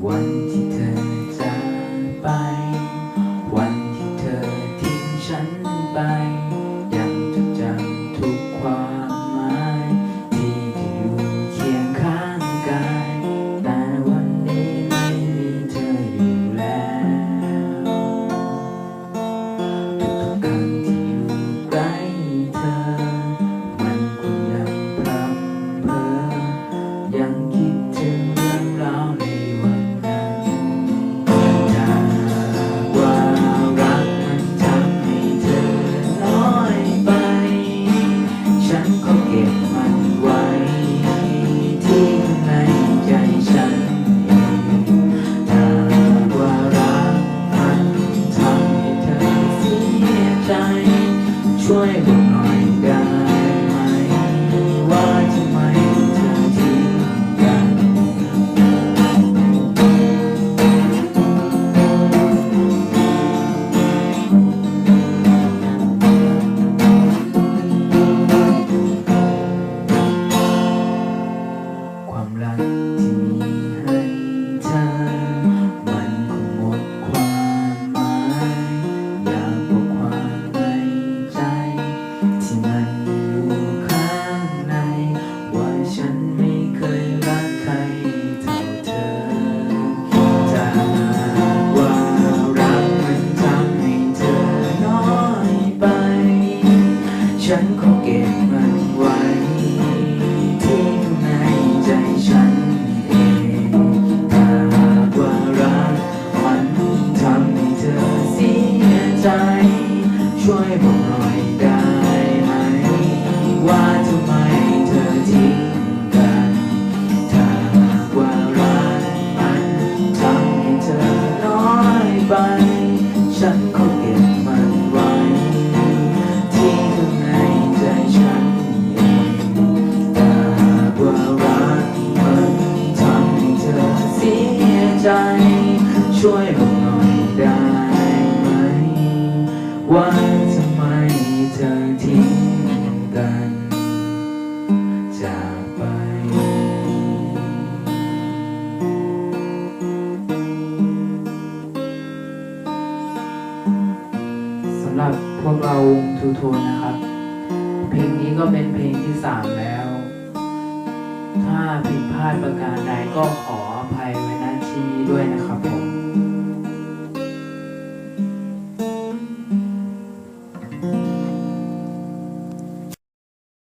关机 here. เก็บมันไว้ที่ในใจฉัน ใจ ช่วยบอกหน่อยได้ไหม ว่าทำไมเธอทิ้งกันจากไป สำหรับพวกเราวงทูโทนนะครับ เพลงนี้ก็เป็นเพลงที่สามแล้ว ถ้าผิดพลาดประการใดก็ขอ